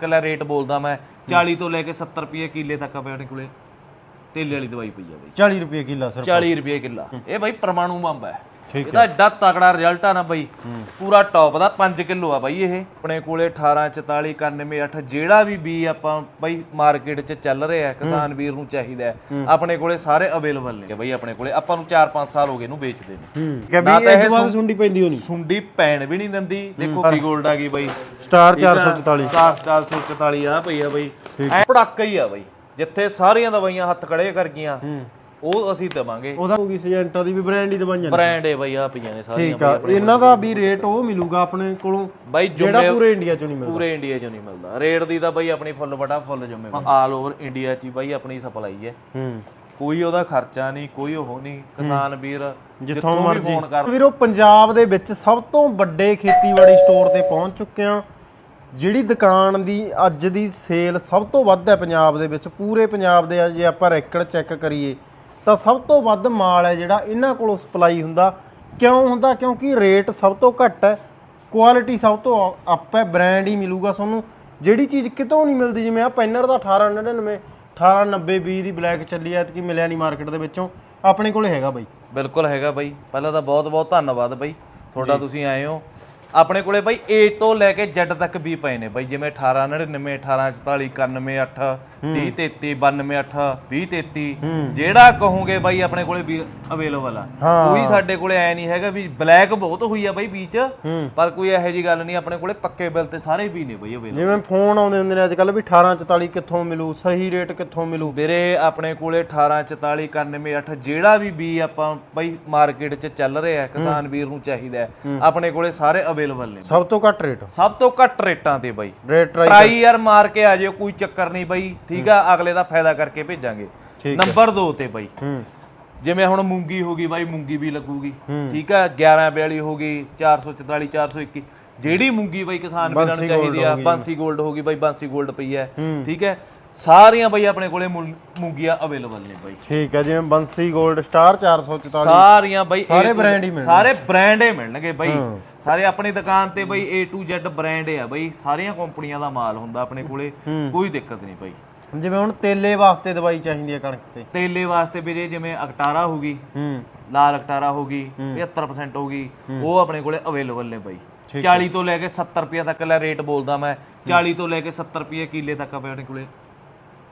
ਕੱਲਾ ਰੇਟ ਬੋਲਦਾ ਮੈਂ 40 ਤੋਂ ਲੈ ਕੇ 70 ਰੁਪਏ ਕਿੱਲੇ ਤੱਕ ਆਪਣੇ ਕੋਲੇ ਤੇਲੇ ਵਾਲੀ ਦਵਾਈ ਪਈ ਆ ਬਈ। 40 ਰੁਪਏ ਕਿੱਲਾ ਸਰ 40 ਰੁਪਏ ਕਿੱਲਾ। ਇਹ ਬਾਈ ਪਰਮਾਣੂ ਬੰਬ ਹੈ। ਇਹਦਾ ਐਡਾ ਤਕੜਾ ਰਿਜ਼ਲਟ ਆ ਨਾ ਬਾਈ। ਪੂਰਾ ਟੌਪ ਦਾ 5 ਕਿਲੋ ਆ ਬਾਈ ਇਹ। ਆਪਣੇ ਕੋਲੇ 18 44 91 8 ਜਿਹੜਾ ਵੀ ਬੀ ਆਪਾਂ ਬਾਈ ਮਾਰਕੀਟ 'ਚ ਚੱਲ ਰਿਹਾ ਹੈ। ਕਿਸਾਨ ਵੀਰ ਨੂੰ ਚਾਹੀਦਾ ਹੈ। ਆਪਣੇ ਕੋਲੇ ਸਾਰੇ ਅਵੇਲੇਬਲ ਨੇ। ਬਾਈ ਆਪਣੇ ਕੋਲੇ ਆਪਾਂ ਨੂੰ 4-5 ਸਾਲ ਹੋ ਗਏ ਇਹਨੂੰ ਵੇਚਦੇ ਨੇ। ਨਾ ਤਾਂ ਇਹ ਸੁੰਡੀ ਪੈਂਦੀ ਹੋਣੀ। ਸੁੰਡੀ ਪੈਣ ਵੀ ਨਹੀਂ ਦਿੰਦੀ। ਦੇਖੋ ਸੀ 골ਡ ਆ ਗਈ ਬਾਈ। ਸਟਾਰ 444 ਸਟਾਰ ਸਟਾਰ 444 ਆ ਪਈ ਆ ਬਾਈ। ਐ ਪੜਾਕਾ ਹੀ ਆ ਬਾਈ। ਜਿੱਥੇ ਸਾਰੀਆਂ ਦਵਾਈਆਂ ਹੱਥ ਖੜੇ ਕਰ ਗਈਆਂ। ਉਹ ਅਸੀਂ ਦਵਾਂਗੇ। ਉਹਦਾ ਹੋਗੀ ਸਜੈਂਟਾ ਦੀ ਵੀ ਬ੍ਰਾਂਡ ਹੀ ਦਵਾਈਆਂ ਨੇ। ਬ੍ਰਾਂਡ ਹੈ ਬਾਈ ਆ ਪਈਆਂ ਨੇ ਸਾਰੀਆਂ ਠੀਕ ਆ। ਇਹਨਾਂ ਦਾ ਵੀ ਰੇਟ ਉਹ ਮਿਲੂਗਾ ਆਪਣੇ ਕੋਲੋਂ ਬਾਈ ਜਿਹੜਾ ਪੂਰੇ ਇੰਡੀਆ ਚੋਂ ਨਹੀਂ ਮਿਲਦਾ। ਪੂਰੇ ਇੰਡੀਆ 'ਚ ਨਹੀਂ ਮਿਲਦਾ। ਰੇਟ ਦੀ ਤਾਂ ਬਾਈ ਆਪਣੀ ਫੁੱਲ ਬਟਾ ਫੁੱਲ ਜੁਮੇ ਆਲ ਓਵਰ ਇੰਡੀਆ 'ਚ ਹੀ ਬਾਈ ਆਪਣੀ ਸਪਲਾਈ ਹੈ। ਹੂੰ। ਕੋਈ ਉਹਦਾ ਖਰਚਾ ਨਹੀਂ ਕੋਈ ਉਹ ਨਹੀਂ। ਕਿਸਾਨ ਵੀਰ ਜਿੱਥੋਂ ਮਰਜ਼ੀ। ਵੀਰੋ ਪੰਜਾਬ ਦੇ ਵਿੱਚ ਸਭ ਤੋਂ ਵੱਡੇ ਖੇਤੀਬਾੜੀ ਸਟੋਰ ਤੇ ਪਹੁੰਚ ਚੁੱਕੇ ਆ ਜਿਹੜੀ ਦੁਕਾਨ ਦੀ ਅੱਜ ਦੀ ਸੇਲ ਸਭ ਤੋਂ ਵੱਧ ਹੈ ਪੰਜਾਬ ਦੇ ਵਿੱਚ। ਪੂਰੇ ਪੰਜਾਬ ਦੇ ਜੇ ਆਪਾਂ ਰੈਕਡ ਚੈੱਕ ਕਰੀਏ। ਤਾਂ ਸਭ ਤੋਂ ਵੱਧ ਮਾਲ ਹੈ ਜਿਹੜਾ ਇਹਨਾਂ ਕੋਲੋਂ ਸਪਲਾਈ ਹੁੰਦਾ। ਕਿਉਂ ਹੁੰਦਾ? ਕਿਉਂਕਿ ਰੇਟ ਸਭ ਤੋਂ ਘੱਟ ਹੈ। ਕੁਆਲਿਟੀ ਸਭ ਤੋਂ ਅਪ ਹੈ। ਬ੍ਰਾਂਡ ਹੀ ਮਿਲੂਗਾ ਤੁਹਾਨੂੰ। ਜਿਹੜੀ ਚੀਜ਼ ਕਿਤੋਂ ਨਹੀਂ ਮਿਲਦੀ ਜਿਵੇਂ ਆ ਪੈਨਰ ਦਾ 1899 1890 20 ਦੀ ਬਲੈਕ ਚੱਲੀ ਐ ਕਿ ਮਿਲਿਆ ਨਹੀਂ ਮਾਰਕੀਟ ਦੇ ਵਿੱਚੋਂ। ਆਪਣੇ ਕੋਲੇ ਹੈਗਾ ਬਾਈ। ਬਿਲਕੁਲ ਹੈਗਾ ਬਾਈ। ਪਹਿਲਾਂ ਤਾਂ ਬਹੁਤ ਬਹੁਤ ਧੰਨਵਾਦ ਬਾਈ। ਤੁਹਾਡਾ ਤੁਸੀਂ ਆਏ ਹੋ। ਆਪਣੇ ਕੋਲੇ ਬਾਈ A ਤੋਂ ਲੈ ਕੇ Z ਤੱਕ ਵੀ ਪਏ ਨੇ ਬਾਈ ਜਿਵੇਂ 1899 1844 918 3033 928 2033 ਜਿਹੜਾ ਕਹੋਗੇ ਬਾਈ ਆਪਣੇ ਕੋਲੇ ਵੀ ਅਵੇਲੇਬਲ ਆ। ਕੋਈ ਸਾਡੇ ਕੋਲੇ ਐ ਨਹੀਂ ਹੈਗਾ ਵੀ ਬਲੈਕ ਬਹੁਤ ਹੋਈ ਆ ਬਾਈ ਵਿੱਚ ਪਰ ਕੋਈ ਇਹੋ ਜੀ ਗੱਲ ਨਹੀਂ ਆਪਣੇ ਕੋਲੇ ਪੱਕੇ ਬਿੱਲ ਤੇ ਸਾਰੇ ਵੀ ਨੇ ਬਾਈ ਅਵੇਲੇਬਲ ਜਿਵੇਂ ਫੋਨ ਆਉਂਦੇ ਹੁੰਦੇ ਨੇ ਅੱਜ ਕੱਲ ਵੀ 1844 ਕਿੱਥੋਂ ਮਿਲੂ ਸਹੀ ਰੇਟ ਕਿੱਥੋਂ ਮਿਲੂ? ਵੀਰੇ ਆਪਣੇ ਕੋਲੇ 18 44 91 8 ਜਿਹੜਾ ਵੀ ਬੀ ਆਪਾਂ ਬਾਈ ਮਾਰਕੀਟ 'ਚ ਚੱਲ ਰਿਹਾ ਕਿਸਾਨ ਵੀਰ ਨੂੰ ਚਾਹੀਦਾ ਆਪਣੇ ਕੋਲੇ ਸਾਰੇ ਅਵੇਲੇਬਲ ਨੇ ਸਭ ਤੋਂ ਘੱਟ ਰੇਟ ਸਭ ਤੋਂ ਘੱਟ ਰੇਟਾਂ ਤੇ ਬਾਈ। ਰੇਟ ਟਰਾਈ ਯਾਰ ਮਾਰ ਕੇ ਆ ਜਿਓ ਕੋਈ ਚੱਕਰ ਨਹੀਂ ਬਾਈ। ਠੀਕ ਆ ਅਗਲੇ ਦਾ ਫਾਇਦਾ ਕਰਕੇ ਭੇਜਾਂਗੇ। ਨੰਬਰ 2 ਤੇ ਬਾਈ। ਹੂੰ। ਜਿਵੇਂ ਹੁਣ ਮੂੰਗੀ ਹੋ ਗਈ ਬਾਈ ਮੂੰਗੀ ਵੀ ਲੱਗੂਗੀ। ਠੀਕ ਆ 1142 ਹੋ ਗਈ 444 421 ਜਿਹੜੀ ਮੂੰਗੀ ਬਾਈ ਕਿਸਾਨ ਵੀਰਾਂ ਨੂੰ ਚਾਹੀਦੀ ਆ ਬਾਂਸੀ 골ਡ ਹੋ ਗਈ ਬਾਈ ਬਾਂਸੀ 골ਡ ਪਈ ਹੈ। ਠੀਕ ਹੈ। ਸਾਰੀਆਂ ਬਾਈ ਆਪਣੇ ਕੋਲੇ ਮੁੰ- ਮੂੰਗੀਆਂ ਅਵੇਲੇਬਲ ਨੇ ਬਾਈ। ਠੀਕ ਹੈ ਜਿਵੇਂ ਬੰਸੀ 골ਡ ਸਟਾਰ 444 ਸਾਰੀਆਂ ਬਾਈ ਸਾਰੇ to- brand ਹੀ ਮਿਲਣਗੇ। ਸਾਰੇ ਬ੍ਰਾਂਡ ਹੀ ਮਿਲਣਗੇ ਬਾਈ। ਸਾਰੇ ਆਪਣੀ ਦੁਕਾਨ ਤੇ ਬਾਈ A to Z ਬ੍ਰਾਂਡ ਆ ਬਾਈ। ਸਾਰੀਆਂ ਕੰਪਨੀਆਂ ਦਾ ਮਾਲ ਹੁੰਦਾ ਆਪਣੇ ਕੋਲੇ। ਕੋਈ ਦਿੱਕਤ ਨਹੀਂ ਬਾਈ। ਜਿਵੇਂ ਹੁਣ ਤੇਲੇ ਵਾਸਤੇ ਦਵਾਈ ਚਾਹੀਦੀ ਹੈ ਕਣਕ ਤੇ। ਤੇਲੇ ਵਾਸਤੇ ਵੀਰੇ ਜਿਵੇਂ ਅਕਟਾਰਾ ਹੋ ਗਈ ਹੂੰ। ਲਾਲ ਅਕਟਾਰਾ ਹੋ ਗਈ 75% ਹੋ ਗਈ ਉਹ ਆਪਣੇ ਕੋਲੇ ਅਵੇਲੇਬਲ ਨੇ ਬਾਈ। 40 ਤੋਂ ਲੈ ਕੇ 70 ਰੁਪਏ ਤੱਕ ਦਾ ਰੇਟ ਬੋਲਦਾ ਮੈਂ। 40 ਤੋਂ ਲੈ ਕੇ 70 ਰੁਪਏ ਕਿੱਲੇ ਤੱਕ ਆਪਣੇ ਕੋਲੇ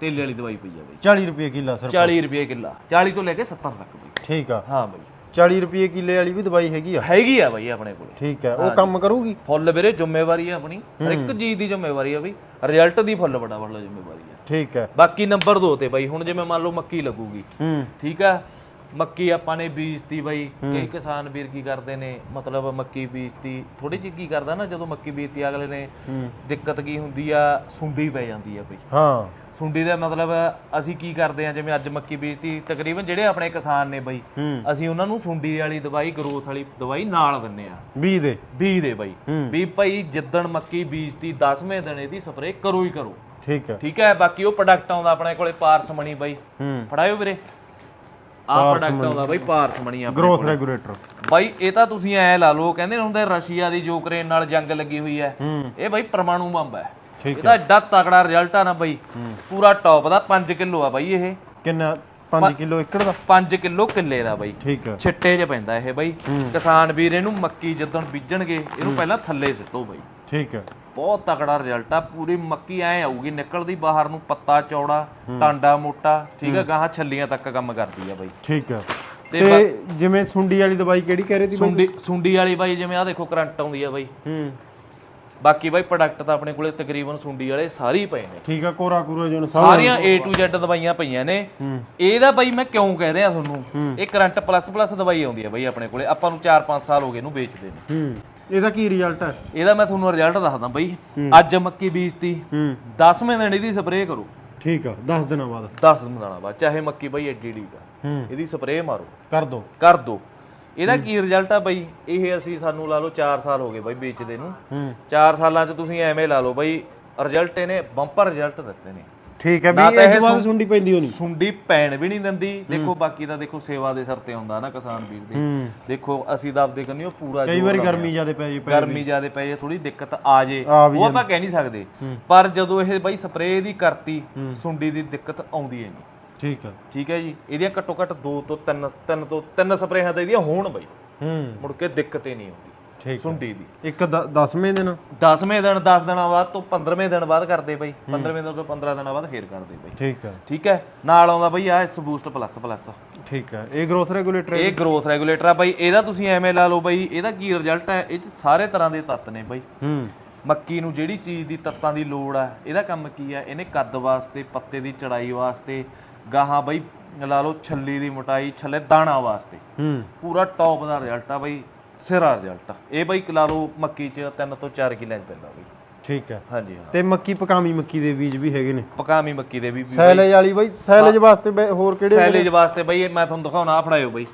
ਤੇਲੇ ਵਾਲੀ ਦਵਾਈ ਪਈ ਆ ਬਾਈ। 40 ਰੁਪਏ ਕਿੱਲਾ ਸਰ। 40 ਰੁਪਏ ਕਿੱਲਾ। 40 ਤੋਂ ਲੈ ਕੇ 70 ਤੱਕ ਬਾਈ ਠੀਕ ਆ। ਹਾਂ ਬਾਈ। 40 ਰੁਪਏ ਕਿੱਲੇ ਵਾਲੀ ਵੀ ਦਵਾਈ ਹੈਗੀ ਆ। ਹੈਗੀ ਆ ਬਾਈ ਆਪਣੇ ਕੋਲੇ। ਠੀਕ ਹੈ ਉਹ ਕੰਮ ਕਰੂਗੀ? ਫੁੱਲ ਵੀਰੇ ਜ਼ਿੰਮੇਵਾਰੀ ਆ ਆਪਣੀ। ਹਰ ਇੱਕ ਚੀਜ਼ ਦੀ ਜ਼ਿੰਮੇਵਾਰੀ ਆ ਬਈ। ਰਿਜ਼ਲਟ ਦੀ ਫੁੱਲ ਬੜਾ ਵੱਡਾ ਜ਼ਿੰਮੇਵਾਰੀ ਆ। ਠੀਕ ਹੈ ਬਾਕੀ ਨੰਬਰ 2 ਤੇ ਬਾਈ ਹੁਣ ਜਿਵੇਂ ਮੰਨ ਲਓ ਮੱਕੀ ਲੱਗੂਗੀ। ਹੂੰ। ਠੀਕ ਆ? ਮੱਕੀ ਆਪਾਂ ਨੇ ਬੀਜਤੀ ਬਾਈ। ਕਈ ਕਿਸਾਨ ਵੀਰ ਕੀ ਕਰਦੇ ਨੇ ਮਤਲਬ ਮੱਕੀ ਬੀਜਤੀ। ਥੋੜੀ ਜਿਹੀ ਕੀ ਕਰਦਾ ਨਾ ਜਦੋਂ ਮੱਕੀ ਬੀਜਤੀ ਅਗਲੇ ਨੇ ਦਿੱਕਤ ਕੀ ਹੁੰਦੀ ਆ? ਸੁੰਡੀ ਪੈ ਜਾਂਦੀ ਆ ਬਈ। ਹਾਂ। ਸੁੰਡੀ ਦਾ ਮਤਲਬ ਅਸੀਂ ਕੀ ਕਰਦੇ ਆ ਜਿਵੇਂ ਅੱਜ ਮੱਕੀ ਬੀਜਤੀ ਤਕਰੀਬਨ ਜਿਹੜੇ ਆਪਣੇ ਕਿਸਾਨ ਨੇ ਬਾਈ ਅਸੀਂ ਉਹਨਾਂ ਨੂੰ ਸੁੰਡੀ ਵਾਲੀ ਦਵਾਈ ਗਰੋਥ ਵਾਲੀ ਦਵਾਈ ਨਾਲ ਦਿੰਨੇ ਆ 20 ਦੇ। ਬੀਜ ਦੇ ਬਾਈ। ਵੀ ਭਾਈ ਜਿੱਦਣ ਮੱਕੀ ਬੀਜਤੀ 10ਵੇਂ ਦਿਨ ਇਹਦੀ ਸਪਰੇਅ ਕਰੋ ਹੀ ਕਰੋ। ਠੀਕ ਹੈ। ਠੀਕ ਹੈ ਬਾਕੀ ਉਹ ਪ੍ਰੋਡਕਟ ਆਉਂਦਾ ਆਪਣੇ ਕੋਲੇ ਪਾਰਸਮਣੀ ਬਾਈ। ਫੜਾਇਓ ਵੀਰੇ। ਆਹ ਪ੍ਰੋਡਕਟ ਆਉਂਦਾ ਬਾਈ ਪਾਰਸਮਣੀ ਆ ਗਰੋਥ ਰੈਗੂਲੇਟਰ ਬਾਈ ਇਹ ਤਾਂ ਤੁਸੀਂ ਐ ਲਾ ਲਓ ਕਹਿੰਦੇ ਹੁੰਦੇ ਰਸ਼ੀਆ ਦੀ ਯੂਕਰੇਨ ਨਾਲ ਜੰਗ ਲੱਗੀ ਹੋਈ ਹੂੰ। ਇਹ ਬਾਈ ਪਰਮਾਣੂ ਬੰਬ ਹੈ। ਠੀਕ ਇਹਦਾ ਐਡਾ ਤਕੜਾ ਰਿਜ਼ਲਟ ਆ ਨਾ ਬਾਈ। ਪੂਰਾ ਟੌਪ ਦਾ 5 ਕਿਲੋ ਆ ਬਾਈ ਇਹ। ਕਿੰਨਾ? 5 ਕਿਲੋ ਏਕੜ ਦਾ? 5 ਕਿਲੋ ਕਿੱਲੇ ਦਾ ਬਾਈ। ਠੀਕ ਹੈ ਛਿੱਟੇ 'ਚ ਪੈਂਦਾ ਇਹ ਬਾਈ। ਕਿਸਾਨ ਵੀਰ ਇਹਨੂੰ ਮੱਕੀ ਜਦੋਂ ਬੀਜਣਗੇ ਇਹਨੂੰ ਪਹਿਲਾਂ ਥੱਲੇ ਸਿੱਟੋ ਬਾਈ। ਠੀਕ ਹੈ ਬਹੁਤ ਤਕੜਾ ਰਿਜ਼ਲਟ ਆ। ਪੂਰੀ ਮੱਕੀ ਐ ਆਊਗੀ ਨਿਕਲਦੀ ਬਾਹਰ ਨੂੰ ਪੱਤਾ ਚੌੜਾ ਟਾਂਡਾ ਮੋਟਾ ਠੀਕ ਆ ਗਾਹਾਂ ਛੱਲੀਆਂ ਤੱਕ ਕੰਮ ਕਰਦੀ ਆ ਬਾਈ। ਠੀਕ ਹੈ ਤੇ ਤੇ ਜਿਵੇਂ ਸੁੰਡੀ ਵਾਲੀ ਦਵਾਈ ਕਿਹੜੀ ਕਹਿ ਰਹੀ ਸੀ ਬਾਈ? ਸੁੰਡੀ ਸੁੰਡੀ ਵਾਲੀ ਬਾਈ ਜਿਵੇਂ ਆ ਦੇਖੋ ਕਰੰਟ ਆਉਂਦੀ ਆ ਬਾਈ। ਹੂੰ। ਬਾਕੀ ਬਾਈ ਪ੍ਰੋਡਕਟ ਤਾਂ ਆਪਣੇ ਕੋਲੇ ਤਕਰੀਬਨ ਸੁੰਡੀ ਵਾਲੇ ਸਾਰੇ ਹੀ ਪਏ ਨੇ। ਠੀਕ ਆ ਕੋਰਾ ਕੋਰਾ ਜਨ ਸਾਰੀਆਂ A to Z ਦਵਾਈਆਂ ਪਈਆਂ ਨੇ। ਹੂੰ। ਇਹਦਾ ਬਾਈ ਮੈਂ ਕਿਉਂ ਕਹਿ ਰਿਹਾ ਤੁਹਾਨੂੰ? ਇਹ ਕਰੰਟ ਪਲੱਸ ਪਲੱਸ ਦਵਾਈ ਆਉਂਦੀ ਆ ਬਾਈ ਆਪਣੇ ਕੋਲੇ। ਆਪਾਂ ਨੂੰ 4-5 ਸਾਲ ਹੋ ਗਏ ਇਹਨੂੰ ਵੇਚਦੇ ਨੇ। ਹੂੰ। ਇਹਦਾ ਕੀ ਰਿਜ਼ਲਟ ਹੈ ਇਹਦਾ ਮੈਂ ਤੁਹਾਨੂੰ ਰਿਜ਼ਲਟ ਦੱਸਦਾ ਬਾਈ। ਅੱਜ ਮੱਕੀ ਬੀਜਤੀ। ਹੂੰ। 10ਵੇਂ ਦਿਨ ਇਹਦੀ ਸਪਰੇਅ ਕਰੋ। ਠੀਕ ਆ 10 ਦਿਨਾਂ ਬਾਅਦ। 10 ਦਿਨਾਂ ਬਾਅਦ ਚਾਹੇ ਮੱਕੀ ਬਾਈ ਐਡੀ ਡੀ ਆ। ਹੂੰ। ਇਹਦੀ ਸਪਰੇਅ ਮਾਰੋ। ਕਰ ਦੋ। ਕਰ ਦੋ। ਇਹਦਾ ਕੀ ਰਿਜ਼ਲਟ ਆ ਬਾਈ? ਇਹ ਅਸੀਂ ਸਾਨੂੰ ਲਾ ਲਓ 4 ਸਾਲ ਹੋ ਗਏ ਬਾਈ ਵੇਚਦੇ ਨੂੰ। ਹੂੰ। 4 ਸਾਲਾਂ 'ਚ ਤੁਸੀਂ ਐਵੇਂ ਲਾ ਲਓ ਬਾਈ ਰਿਜ਼ਲਟ ਇਹਨੇ ਬੰਪਰ ਰਿਜ਼ਲਟ ਦਿੱਤੇ ਨੇ। ਠੀਕ ਹੈ ਵੀ ਤਾਂ ਇਹ ਬਾਅਦ ਸੁਣ- ਸੁੰਡੀ ਪੈਂਦੀ ਹੋਣੀ। ਸੁੰਡੀ ਪੈਣ ਵੀ ਨਹੀਂ ਦਿੰਦੀ। ਦੇਖੋ ਬਾਕੀ ਤਾਂ ਦੇਖੋ ਸੇਵਾ ਦੇ ਸਿਰ ਤੇ ਆਉਂਦਾ ਨਾ ਕਿਸਾਨ ਵੀਰ ਦੇ। ਦੇਖੋ ਅਸੀਂ ਤਾਂ ਆਪਦੇ ਕੰਨਿਓ ਪੂਰਾ ਕਈ ਵਾਰੀ ਗਰਮੀ ਜ਼ਿਆਦੇ ਪੈ ਜੇ ਪੈ ਗਰਮੀ ਜ਼ਿਆਦੇ ਪਈ ਹੈ ਥੋੜੀ ਦਿੱਕਤ ਆ ਜੇ। ਉਹ ਆਪਾਂ ਕਹਿ ਨਹੀਂ ਸਕਦੇ। ਪਰ ਜਦੋਂ ਇਹ ਬਾਈ ਸਪਰੇਅ ਦੀ ਕਰਤੀ ਸੁੰਡੀ ਦੀ ਦਿੱਕਤ ਆਉਂਦੀ ਹੈ ਨਹੀਂ। ਠੀਕ ਹੈ ਠੀਕ ਹੈ ਜੀ। ਇਹਦੀਆਂ ਘੱਟੋ ਘੱਟ 2 ਤੋਂ 3 3 ਤੋਂ 3 ਸਪਰੇਆਂ ਤਾਂ ਇਹਦੀਆਂ ਹੋਣ ਬਾਈ। ਹੂੰ। ਮੁੜ ਕੇ ਦਿੱਕਤ ਹੀ ਨਹੀਂ ਆਉਂਦੀ। ਠੀਕ ਸੁੰਡੀ ਦੀ। ਇੱਕ 10ਵੇਂ ਦਿਨ? 10ਵੇਂ ਦਿਨ 10 ਦਿਨਾਂ ਬਾਅਦ ਤੋਂ 15ਵੇਂ ਦਿਨ ਬਾਅਦ ਕਰਦੇ ਬਾਈ। 15ਵੇਂ ਦਿਨ ਤੋਂ 15 ਦਿਨਾਂ ਬਾਅਦ ਫੇਰ ਕਰਦੇ ਬਾਈ। ਠੀਕ ਹੈ ਠੀਕ ਹੈ। ਨਾਲ ਆਉਂਦਾ ਬਾਈ ਆ ਇਸ ਬੂਸਟ ਪਲੱਸ ਪਲੱਸ ਠੀਕ ਹੈ ਇਹ ਗਰੋਥ ਰੈਗੂਲੇਟਰ ਇਹ ਗਰੋਥ ਰੈਗੂਲੇਟਰ ਆ ਬਾਈ। ਇਹਦਾ ਤੁਸੀਂ ਐਵੇਂ ਲਾ ਲਓ ਬਾਈ ਇਹਦਾ ਕੀ ਰਿਜ਼ਲਟ ਹੈ? ਇਹ ਚ ਸਾਰੇ ਤਰ੍ਹਾਂ ਦੇ ਤੱਤ ਨੇ ਬਾਈ। ਹੂੰ। ਮੱਕੀ ਨੂੰ ਜਿਹੜੀ ਚੀਜ਼ ਦੀ ਤੱਤਾਂ ਦੀ ਲੋੜ ਆ ਇਹਦਾ ਕੰਮ ਕੀ ਆ? ਇਹਨੇ ਕੱਦ ਵਾਸਤੇ ਪੱਤੇ ਦੀ ਚੜਾਈ ਵਾਸਤੇ ਗਾਹਾਂ ਬਾਈ ਲਾ ਲਓ ਛੱਲੀ ਦੀ ਮੋਟਾਈ ਛੱਲੇ ਦਾਣਾ ਵਾਸਤੇ। ਹੂੰ। ਪੂਰਾ ਟੌਪ ਦਾ ਰਿਜ਼ਲਟ ਆ ਬਾਈ ਸਿਰਾ ਰਿਜ਼ਲਟ ਇਹ ਬਾਈ ਲਾ ਲਓ ਮੱਕੀ ਚ 3 ਤੋਂ 4 ਕਿੱਲੇ ਚ ਪੈਂਦਾ ਬਾਈ। ਠੀਕ ਹੈ। ਹਾਂਜੀ ਹਾਂ। ਤੇ ਮੱਕੀ ਪਕਾਮੀ ਮੱਕੀ ਦੇ ਬੀਜ ਵੀ ਹੈਗੇ ਨੇ? ਪਕਾਮੀ ਮੱਕੀ ਦੇ ਵੀ ਵੀ ਸੈਲੇਜ ਵਾਲੀ ਬਾਈ ਸੈਲੇਜ ਵਾਸਤੇ ਬਈ ਹੋਰ ਕਿਹੜੇ ਸੈਲੇਜ ਵਾਸਤੇ ਬਾਈ ਇਹ ਮੈਂ ਤੁਹਾਨੂੰ ਦਿਖਾਉਣਾ ਆ ਫੜਾਇਓ ਬਾਈ।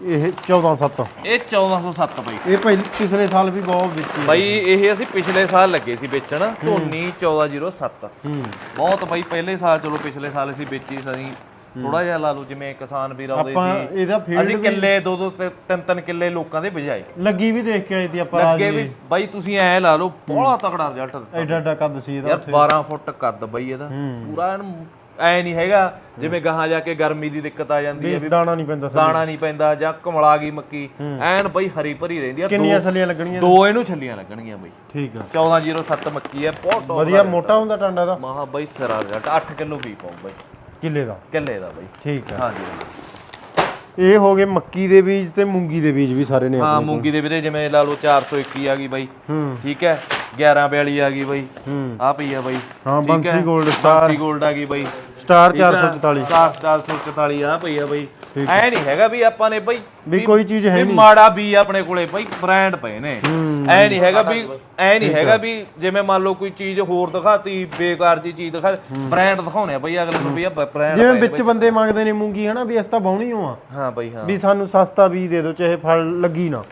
ਇਹ 14 7 ਇਹ 1407 ਬਾਈ। ਇਹ ਪਹਿਲੇ ਪਿਛਲੇ ਸਾਲ ਵੀ ਬਹੁਤ ਵੇਚੀ ਬਾਈ ਇਹ ਅਸੀਂ ਪਿਛਲੇ ਸਾਲ ਲੱਗੇ ਸੀ ਵੇਚਣ। ਧੋਨੀ 1407 ਹੂੰ। ਬਹੁਤ ਬਾਈ ਪਹਿਲੇ ਸਾਲ ਚਲੋ ਪਿਛਲੇ ਸਾਲ ਅਸੀਂ ਵੇਚੀ ਸਦੀ ਥੋੜਾ ਜਿਹਾ ਲਾ ਲਓ ਜਿਵੇਂ ਕਿਸਾਨ ਵੀਰ ਆਉਂਦੇ ਆਪਾਂ ਸੀ। ਇਹਦਾ ਫੀਲਡ ਅਸੀਂ ਕਿੱਲੇ ਦੋ ਦੋ ਤਿੰਨ- ਤਿੰਨ ਕਿੱਲੇ ਲੋਕਾਂ ਦੇ ਵਜਾਏ ਲੱਗੀ ਵੀ ਦੇਖ ਕੇ ਆਈ ਤੀ ਆਪਾਂ ਅੱਗੇ ਵੀ ਬਾਈ ਤੁਸੀਂ ਐ ਲਾ ਲਓ ਬੜਾ ਤਕੜਾ ਰਿਜ਼ਲਟ ਦਿੱਤਾ। ਐਡਾ ਐਡਾ ਕੱਦ ਸੀ ਇਹਦਾ ਯਾਰ 12 ਫੁੱਟ ਕੱਦ ਬਾਈ ਇਹਦਾ। ਪੂਰਾ ਐਨ ਐ ਨਹੀਂ ਹੈਗਾ ਜਿਵੇਂ ਗਾਹਾਂ ਜਾ ਕੇ ਗਰਮੀ ਦੀ ਦਿੱਕਤ ਆ ਜਾਂਦੀ ਹੈ ਵੀ ਦਾਣਾ ਨਹੀਂ ਪੈਂਦਾ ਦਾਣਾ ਨਹੀਂ ਪੈਂਦਾ ਜਾਂ ਕਮਲਾ ਗਈ ਮੱਕੀ ਐਨ ਬਈ ਹਰੀ ਭਰੀ ਰਹਿੰਦੀ ਆ ਕਿੰਨੀਆਂ ਛੱਲੀਆਂ ਲੱਗਣੀਆਂ? ਦੋ ਇਹਨੂੰ ਛੱਲੀਆਂ ਲੱਗਣਗੀਆਂ ਬਈ। ਠੀਕ ਆ। 1407 ਮੱਕੀ ਹੈ ਬਹੁਤ ਵਧੀਆ ਮੋਟਾ ਹੁੰਦਾ ਟਾਂਡਾ ਦਾ? ਮਹਾ ਬਈ ਸਿਰਾ ਰਿਜ਼ਲਟ 8 ਕਿਲੋ ਵੀ ਪਾਉ ਬਈ। ਕਿੱਲੇ ਦਾ? ਕਿੱਲੇ ਦਾ ਬਈ। ਠੀਕ ਆ। ਹਾਂਜੀ। ਇਹ ਹੋ ਗਏ ਮੱਕੀ ਦੇ ਬੀਜ ਤੇ ਮੂੰਗੀ ਦੇ ਬੀਜ ਵੀ ਸਾਰੇ ਨੇ ਹਾਂ ਮੂੰਗੀ ਦੇ ਵੀਰੇ ਜਿਵੇਂ ਲਾ ਲਓ 421 ਆ ਗਈ ਬਾਈ। ਠੀਕ ਹੈ? 1142 ਆ ਗਈ ਬਾਈ। ਆ ਪਈ ਆ ਬਾਈ। ਹਾਂ। ਬੰਸੀ 골ਡ ਸਟਾਰ ਬਾਂਸੀ 골ਡ ਆ ਗਈ ਬਾਈ। ਸਟਾਰ 444 ਸਟਾਰ ਸਟਾਰ 444 ਆ ਪਈ ਆ ਬਾਈ। ਐ ਨਹੀਂ ਹੈਗਾ ਵੀ ਆਪਾਂ ਨੇ ਬਾਈ ਵੀ ਕੋਈ ਚੀਜ਼ ਹੈ ਵੀ ਮਾੜਾ ਵੀ ਆਪਣੇ ਕੋਲੇ ਬਾਈ ਬ੍ਰਾਂਡ ਪਏ ਨੇ। ਐ ਨਹੀਂ ਹੈਗਾ ਵੀ ਐ ਨਹੀਂ ਹੈਗਾ ਵੀ ਜਿਵੇਂ ਮੰਨ ਲਓ ਕੋਈ ਚੀਜ਼ ਹੋਰ ਦਿਖਾਤੀ ਬੇਕਾਰ ਜੀ ਚੀਜ਼ ਦਿਖਾ ਬ੍ਰਾਂਡ ਦਿਖਾਉਣੇ ਆ ਬਈ ਅਗਲੇ ਨੂੰ ਵੀ ਆ ਬ੍ਰਾਂਡ ਜਿਵੇਂ ਵਿੱਚ ਬੰਦੇ ਮੰਗਦੇ ਨੇ ਮੂੰਗੀ ਹਨਾ ਵੀ ਅਸੀਂ ਤਾਂ ਬਾਉਣੀ ਹੋ ਆ। ਹਾਂ ਬਈ ਹਾਂ। ਵੀ ਸਾਨੂੰ ਸਸਤਾ ਬੀਜ ਦੇ ਦਿਓ ਚਾਹੇ ਫਲ ਲੱਗੀ ਨਾ।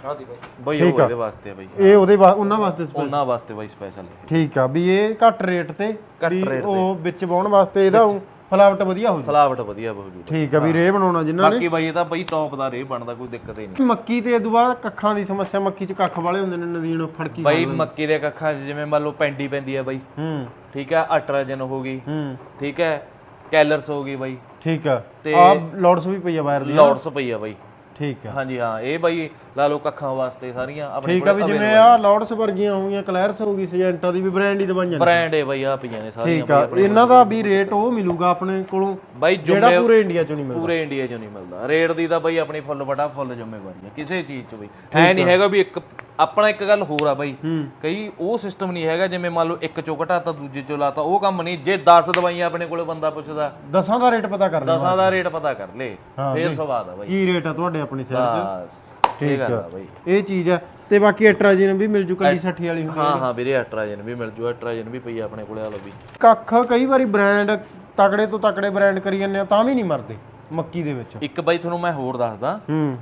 ਬਈ ਉਹ ਇਹਦੇ ਵਾਸਤੇ ਆ ਬਈ ਇਹ ਉਹਦੇ ਵਾ- ਉਹਨਾਂ ਵਾਸਤੇ ਸਪੈਸ਼ਲ ਉਹਨਾਂ ਵਾਸਤੇ ਬਈ ਸਪੈਸ਼ਲ ਠੀਕ ਆ ਵੀ ਇਹ ਘੱਟ ਰੇਟ ਤੇ ਘੱਟ ਵੀ ਉਹ ਵਿੱਚ ਬਾਉਣ ਵਾਸਤੇ ਇਹਦਾ ਫਲਾਵਟ ਵਧੀਆ ਹੋ ਜੂ। ਫਲਾਵਟ ਵਧੀਆ ਬਹੁਤ ਜੂ। ਠੀਕ ਆ ਵੀ ਰੇ ਬਣਾਉਣਾ ਜਿੰਨਾਂ ਨੇ। ਬਾਕੀ ਬਾਈ ਇਹ ਤਾਂ ਬਈ ਟੌਪ ਦਾ ਰੇ ਬਣਦਾ ਕੋਈ ਦਿੱਕਤ ਹੀ ਨਹੀਂ। ਮੱਕੀ ਤੇ ਇਦੋਂ ਬਾਅਦ ਕੱਖਾਂ ਦੀ ਸਮੱਸਿਆ ਮੱਕੀ ਚ ਕੱਖ ਵਾਲੇ ਹੁੰਦੇ ਨੇ ਨਦੀਨ ਫੜਕੀ ਬਾਈ ਮੱਕੀ ਦੇ ਕੱਖਾਂ 'ਚ ਜਿਵੇਂ ਮੰਨ ਲਓ ਪੈਂਡੀ ਪੈਂਦੀ ਆ ਬਾਈ। ਹੂੰ। ਠੀਕ ਹੈ ਅਟਰਾਜਨ ਹੋ ਗਈ। ਹੂੰ। ਠੀਕ ਹੈ ਕੈਲਰਸ ਹੋ ਗਈ ਬਾਈ। ਠੀਕ ਆ। ਤੇ- ਆ ਲੋਡਸ ਵੀ ਪਈ ਆ ਵਾਇਰ ਦੀ ਲੌਰਡਸ ਪਈ ਆ ਬਾਈ। ਠੀਕ ਆ। ਹਾਂਜੀ ਹਾਂ ਇਹ ਬਾਈ ਲਾ ਲਓ ਕੱਖਾਂ ਵਾਸਤੇ ਸਾਰੀਆਂ ਆਪਣੇ ਠੀਕ ਆ ਵੀ ਜਿਵੇਂ ਆ ਲੋਡਸ ਵਰਗੀਆਂ ਹੋਗੀਆਂ ਕਲੈਰਸ ਹੋ ਗਈ ਸਜੈਂਟਾ ਦੀ ਵੀ ਬ੍ਰਾਂਡ ਹੀ ਦਵਾਈਆਂ ਬ੍ਰਾਂਡ ਹੈ ਬਾਈ ਆ ਪਈਆਂ ਨੇ ਸਾਰੀਆਂ ਠੀਕ ਆ ਇਹਨਾਂ ਦਾ ਵੀ ਰੇਟ ਉਹ ਮਿਲੂਗਾ ਆਪਣੇ ਕੋਲੋਂ ਬਾਈ ਜਿਹੜਾ ਪੂਰੇ ਇੰਡੀਆ ਚੋਂ ਨਹੀਂ ਮਿਲਦਾ। ਪੂਰੇ ਇੰਡੀਆ 'ਚ ਨਹੀਂ ਮਿਲਦਾ। ਰੇਟ ਦੀ ਤਾਂ ਬਾਈ ਆਪਣੀ ਫੁੱਲ ਬਟਾ ਫੁੱਲ ਜ਼ਿੰਮੇਵਾਰੀ ਆ ਕਿਸੇ ਚੀਜ਼ 'ਚ ਬਈ। ਐ ਨਹੀਂ ਹੈਗਾ ਵੀ ਇੱਕ ਆਪਣਾ ਇੱਕ ਗੱਲ ਹੋਰ ਆ ਬਾਈ। ਹੂੰ। ਕਈ ਉਹ ਸਿਸਟਮ ਨਹੀਂ ਹੈਗਾ ਜਿਵੇਂ ਮੰਨ ਲਓ ਇੱਕ ਚੋਂ ਘਟਾਤਾ ਦੂਜੇ ਚੋਂ ਲਾਤਾ ਉਹ ਕੰਮ ਨਹੀਂ। ਜੇ 10 ਦਵਾਈਆਂ ਆਪਣੇ ਕੋਲੇ ਬੰਦਾ ਪੁੱਛਦਾ। ਦਸਾਂ ਦਾ ਰੇਟ ਪਤਾ ਕਰ ਲੈ ਦਸਾਂ ਦਾ ਰੇਟ ਪਤਾ ਕਰ ਲੇ। ਹਾਂ ਫੇਰ ਸਵਾਦ ਆ ਬਾਈ। ਕੀ ਰੇਟ ਆ ਤੁਹਾਡੇ ਆਪਣੀ ਸਾਈਡ ਬਸ ਠੀਕ ਆ। ਬਾਈ। ਇਹ ਚੀਜ਼ ਆ। ਤੇ ਬਾਕੀ ਅਟਰਾਜਨ ਵੀ ਮਿਲ ਜੂ ਕੱਲੀ 60 ਵਾਲੀ ਹੁੰਦੀ ਹਾਂ ਹਾਂ ਵੀਰੇ ਅਟਰਾਜਨ ਵੀ ਮਿਲ ਜੂ ਅਟਰਾਜਨ ਵੀ ਪਈ ਆ ਆਪਣੇ ਕੋਲੇ ਆ ਵੀ ਕੱਖ ਕਈ ਵਾਰੀ ਬ੍ਰਾਂਡ ਤਕੜੇ ਤੋਂ ਤਕੜੇ ਬ੍ਰਾਂਡ ਕਰੀ ਜਾਂਦੇ ਆ ਤਾਂ ਵੀ ਨਹੀਂ ਮਰਦੇ ਮੱਕੀ ਦੇ ਵਿੱਚ। ਇੱਕ ਬਾਈ ਤੁਹਾਨੂੰ ਮੈਂ ਹੋਰ ਦੱਸਦਾ। ਹੂੰ।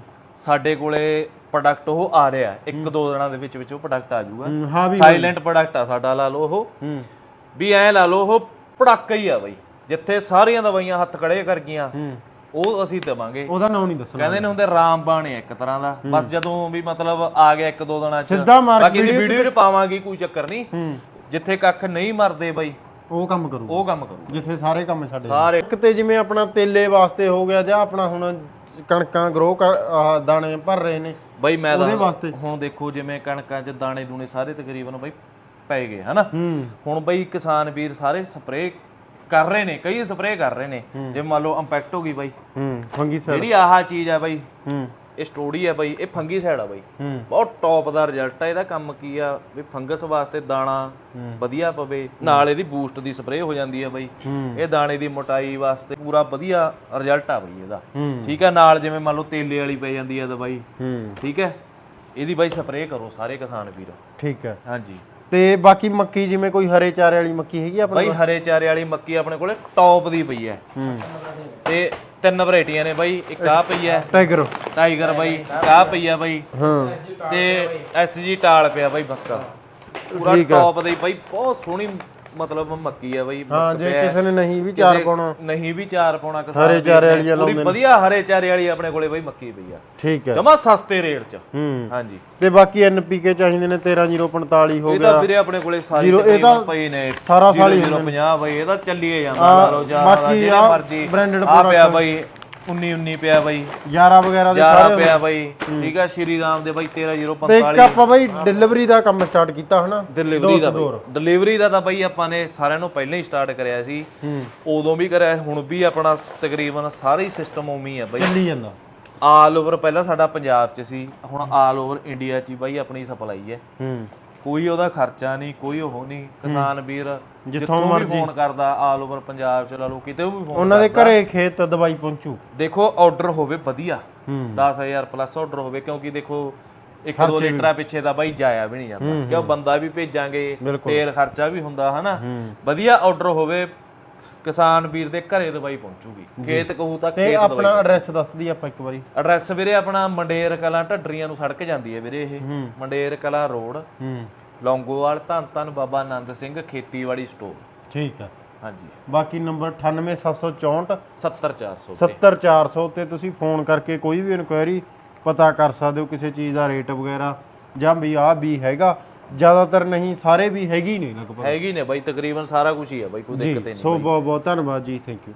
ਸਾਡੇ ਕੋਲੇ ਪ੍ਰੋਡਕਟ ਉਹ ਆ ਰਿਹਾ ਇੱਕ ਦੋ ਦਿਨਾਂ ਦੇ ਵਿੱਚ ਵਿੱਚ ਉਹ ਪ੍ਰੋਡਕਟ ਆ ਜਾਊਗਾ ਹੂੰ, ਹਾਂ ਵੀ ਸਾਇਲੈਂਟ ਪ੍ਰੋਡਕਟ ਆ ਸਾਡਾ ਲਾ ਲਓ ਉਹ। ਹੂੰ। ਵੀ ਐ ਲਾ ਲਓ ਉਹ ਪੜਾਕਾ ਹੀ ਆ ਬਾਈ। ਜਿੱਥੇ ਸਾਰੀਆਂ ਦਵਾਈਆਂ ਹੱਥ ਖੜੇ ਕਰ ਗਈਆਂ ਹੂੰ। ਉਹ ਅਸੀਂ ਦੇਵਾਂਗੇ। ਉਹਦਾ ਨਾਮ ਨਹੀਂ ਦੱਸਣਾ। ਕਹਿੰਦੇ ਨੇ ਹੁੰਦੇ ਰਾਮਬਾਣ ਹੈ ਇੱਕ ਤਰ੍ਹਾਂ ਦਾ। ਬਸ ਜਦੋਂ ਵੀ ਮਤਲਬ ਆ ਗਿਆ ਇੱਕ ਦੋ ਦਿਨਾਂ ਚ ਸਿੱਧਾ ਮਾਰ ਬਾਕੀ ਦੀ ਵੀਡੀਓ ਚ ਪਾਵਾਂਗੇ ਕੋਈ ਚੱਕਰ ਨਹੀਂ। ਜਿੱਥੇ ਕੱਖ ਨਹੀਂ ਮਰਦੇ ਬਾਈ ਉਹ ਕੰਮ ਕਰੂ ਉਹ ਕੰਮ ਕਰੋ ਜਿੱਥੇ ਸਾਰੇ ਕੰਮ ਸਾਡੇ ਸਾਰੇ ਇੱਕ ਤੇ ਜਿਵੇਂ ਆਪਣਾ ਤੇਲੇ ਵਾਸਤੇ ਹੋ ਗਿਆ ਜਾਂ ਆਪਣਾ ਹੁਣ ਕਣਕਾਂ ਗਰੋ ਕਰ ਦਾਣੇ ਭਰ ਰਹੇ ਨੇ ਬਾਈ ਮੈਂ ਉਹਦੇ ਤਾਂ ਵਾਸਤੇ। ਹੁਣ ਦੇਖੋ ਜਿਵੇਂ ਕਣਕਾਂ 'ਚ ਦਾਣੇ ਦੂਣੇ ਸਾਰੇ ਤਕਰੀਬਨ ਬਾਈ ਪੈ ਗਏ ਹਨਾ? ਹੁਣ ਬਈ ਕਿਸਾਨ ਵੀਰ ਸਾਰੇ ਸਪਰੇਅ ਕਰ ਰਹੇ ਨੇ ਕਈ ਸਪਰੇਅ ਕਰ ਰਹੇ ਨੇ। ਜਿਵੇਂ ਮੰਨ ਲਓ ਇੰਪੈਕਟ ਹੋ ਗਈ ਬਾਈ। ਹੂੰ ਫੰਗੀ ਸਾਈਡ ਜਿਹੜੀ ਆਹ ਚੀਜ਼ ਆ ਬਾਈ ਹੂੰ। ਇਹ ਸਟੋਰੀ ਆ ਬਾਈ ਇਹ ਫੰਗੀ ਸਾਈਡ ਆ ਬਾਈ। ਬਹੁਤ ਟੌਪ ਦਾ ਰਿਜ਼ਲਟ ਆ ਇਹਦਾ ਕੰਮ ਕੀ ਆ ਵੀ ਫੰਗਸ ਵਾਸਤੇ ਦਾਣਾ ਵਧੀਆ ਪਵੇ ਨਾਲ ਇਹਦੀ ਬੂਸਟ ਦੀ ਸਪਰੇਅ ਹੋ ਜਾਂਦੀ ਆ ਬਾਈ। ਇਹ ਦਾਣੇ ਦੀ ਮੋਟਾਈ ਵਾਸਤੇ ਪੂਰਾ ਵਧੀਆ ਰਿਜ਼ਲਟ ਆ ਬਾਈ ਇਹਦਾ। ਠੀਕ ਆ ਨਾਲ ਜਿਵੇਂ ਮੰਨ ਲਓ ਤੇਲੇ ਵਾਲੀ ਪੈ ਜਾਂਦੀ ਆ ਦਵਾਈ ਹੂੰ। ਠੀਕ ਹੈ ਇਹਦੀ ਬਾਈ ਸਪਰੇਅ ਕਰੋ ਸਾਰੇ ਕਿਸਾਨ ਵੀਰ। ਠੀਕ ਹੈ। ਹਾਂਜੀ। ਤੇ ਬਾਕੀ ਮੱਕੀ ਜਿਵੇਂ ਕੋਈ ਹਰੇ ਚਾਰੇ ਵਾਲੀ ਮੱਕੀ ਹੈਗੀ ਆਪਣੇ ਬਾਈ ਹਰੇ ਚਾਰੇ ਵਾਲੀ ਮੱਕੀ ਆਪਣੇ ਕੋਲੇ ਟੌਪ ਦੀ ਪਈ ਹੈ। ਹੂੰ। ਤੇ ਤਿੰਨ ਵੈਰਾਈਟੀਆਂ ਨੇ ਬਾਈ ਇੱਕ ਆ ਪਈ ਹੈ। ਟਾਈਗਰ। ਟਾਈਗਰ ਬਾਈ ਆ ਪਈ ਹੈ ਬਾਈ। ਹਾਂ। ਤੇ ਐਸਜੀ ਟਾਲ ਪਿਆ ਬਾਈ ਬੱਕਾ ਪੂਰਾ ਟੌਪ ਦੀ ਬਾਈ ਬਹੁਤ ਸੋਹਣੀ ਮਤਲਬ ਮੱਕੀ ਆ ਬਾਈ ਹਾਂ ਜੇ। ਕਿਸੇ ਨੇ ਨਹੀਂ ਵੀ ਚਾਰ ਪਾਉਣਾ। ਨਹੀਂ ਵੀ ਚਾਰ ਪਾਉਣਾ ਕਿਸਾਨ ਹਰੇ ਚਾਰੇ ਵਾਲੀ ਲਾਉਂਦੇ ਨੇ। ਵਧੀਆ ਹਰੇ ਚਾਰੇ ਵਾਲੀ ਆਪਣੇ ਕੋਲੇ ਬਾਈ ਮੱਕੀ ਪਈ ਆ। ਠੀਕ ਹੈ ਜਮਾ ਸਸਤੇ ਰੇਟ 'ਚ। ਹੂੰ। ਹਾਂਜੀ। ਤੇ ਬਾਕੀ ਐਨਪੀਕੇ ਚਾਹੀਦੇ ਨੇ 13045 ਹੋ ਇਹ ਗਿਆ। ਤਾਂ ਵੀਰੇ ਆਪਣੇ ਕੋਲੇ ਸਾਰੀ ਇਹ ਤਕਰੀਬਨ ਪਈ ਨੇ। ਸਾਰਾ ਸਾਲ ਹੀ 50 ਬਾਈ ਇਹ ਤਾਂ ਚੱਲੀਏ ਜਾਂਦਾ। ਲਾ ਲਓ ਜਾਂ ਜਿਹੜੇ ਮਰਜ਼ੀ branded ਆ ਪਿਆ ਬਾਈ। 19 19 ਪਿਆ ਬਾਈ। 11 ਵਗੈਰਾ ਦੇ 11 ਸਾਰੇ ਪਿਆ ਬਾਈ। ਠੀਕ ਆ ਸ਼੍ਰੀ ਰਾਮ ਦੇ ਬਾਈ ਤੇ ਇੱਕ 13045 ਆਪਾਂ ਬਾਈ ਡਿਲੀਵਰੀ ਦਾ ਕੰਮ ਸਟਾਰਟ ਕੀਤਾ ਹਨਾ। ਡਿਲੀਵਰੀ ਦਾ ਬਾਈ। ਡਿਲੀਵਰੀ ਦਾ ਤਾਂ ਬਾਈ ਆਪਾਂ ਨੇ ਸਾਰਿਆਂ ਨੂੰ ਪਹਿਲਾਂ ਹੀ ਸਟਾਰਟ ਕਰਿਆ ਸੀ। ਹੂੰ। ਉਦੋਂ ਵੀ ਕਰਿਆ ਹੁਣ ਵੀ ਆਪਣਾ ਤਕਰੀਬਨ ਸਾਰਾ ਹੀ ਸਿਸਟਮ ਹੀ ਆ ਬਾਈ। ਚੱਲੀ ਜਾਂਦਾ। ਆਲ ਓਵਰ ਪਹਿਲਾਂ ਸਾਡਾ ਪੰਜਾਬ 'ਚ ਸੀ ਹੁਣ ਆਲ ਓਵਰ ਇੰਡੀਆ 'ਚ ਬਾਈ ਆਪਣੀ ਸਪਲਾਈ ਹੈ। ਹੂੰ। ਕੋਈ ਉਹਦਾ ਖਰਚਾ ਨਹੀਂ ਕੋਈ ਉਹ ਨਹੀਂ। ਕਿਸਾਨ ਵੀਰ ਜਿੱਥੋਂ ਵੀ ਫੋਨ ਕਰਦਾ ਆਲ ਓਵਰ ਪੰਜਾਬ 'ਚ ਲਾ ਲਓ ਕਿਤੇ ਵੀ ਫੋਨ ਉਹਨਾਂ ਦੇ ਘਰੇ ਖੇਤ ਦਵਾਈ ਪਹੁੰਚੂ। ਦੇਖੋ ਆਰਡਰ ਹੋਵੇ ਵਧੀਆ। ਹੂੰ। 10000 ਪਲੱਸ ਆਰਡਰ ਹੋਵੇ ਕਿਉਂਕਿ ਦੇਖੋ ਇੱਕ ਦੋ ਲੀਟਰਾਂ ਪਿੱਛੇ ਤਾਂ ਬਾਈ ਜਾਇਆ ਵੀ ਨਹੀਂ ਜਾਂਦਾ। ਕਿਉਂ ਬੰਦਾ ਵੀ ਭੇਜਾਂਗੇ ਤੇਲ ਖਰਚਾ ਵੀ ਹੁੰਦਾ ਹਨਾ? ਵਧੀਆ ਆਰਡਰ ਹੋਵੇ ਕਿਸਾਨ ਵੀਰ ਦੇ ਘਰੇ ਦਵਾਈ ਪਹੁੰਚੂਗੀ। ਖੇਤ ਕਹੂ ਤਾਂ ਤੇ ਖੇਤ ਆਪਣਾ ਐਡਰੈਸ ਦੱਸ ਦੀ ਆਪਾਂ ਇੱਕ ਵਾਰੀ। ਐਡਰੈਸ ਵੀਰੇ ਆਪਣਾ ਮੰਡੇਰ ਕਲਾਂ ਢੱਡਰੀਆਂ ਨੂੰ ਸੜਕ ਜਾਂਦੀ ਹੈ ਵੀਰੇ ਇਹ। ਮੰਡੇਰ ਕਲਾਂ ਰੋਡ। ਹੂੰ। ਲੌਂਗੋਵਾਲ ਧੰਨ ਧੰਨ ਬਾਬਾ ਆਨੰਦ ਸਿੰਘ ਖੇਤੀਬਾੜੀ ਸਟੋਰ ਠੀਕ ਆ। ਹਾਂਜੀ। ਬਾਕੀ ਨੰਬਰ 98764 70400 70400 ਤੇ। ਤੁਸੀਂ ਫੋਨ ਕਰਕੇ ਕੋਈ ਵੀ ਇਨਕੁਆਇਰੀ ਪਤਾ ਕਰ ਸਕਦੇ ਹੋ ਕਿਸੇ ਚੀਜ਼ ਦਾ ਰੇਟ ਵਗੈਰਾ ਜਾਂ ਵੀ ਆਹ ਵੀ ਹੈਗਾ। ਜ਼ਿਆਦਾਤਰ ਨਹੀਂ ਸਾਰੇ ਵੀ ਹੈਗੇ ਨੇ ਲਗਭਗ। ਹੈਗੀ ਨੇ ਬਾਈ ਤਕਰੀਬਨ ਸਾਰਾ ਕੁਝ ਹੀ ਹੈ ਬਾਈ ਕੋਈ ਜੀ ਦਿੱਕਤ ਹੀ ਨਹੀਂ ਸੋ ਬਹੁਤ ਬਹੁਤ ਧੰਨਵਾਦ ਜੀ ਥੈਂਕ ਯੂ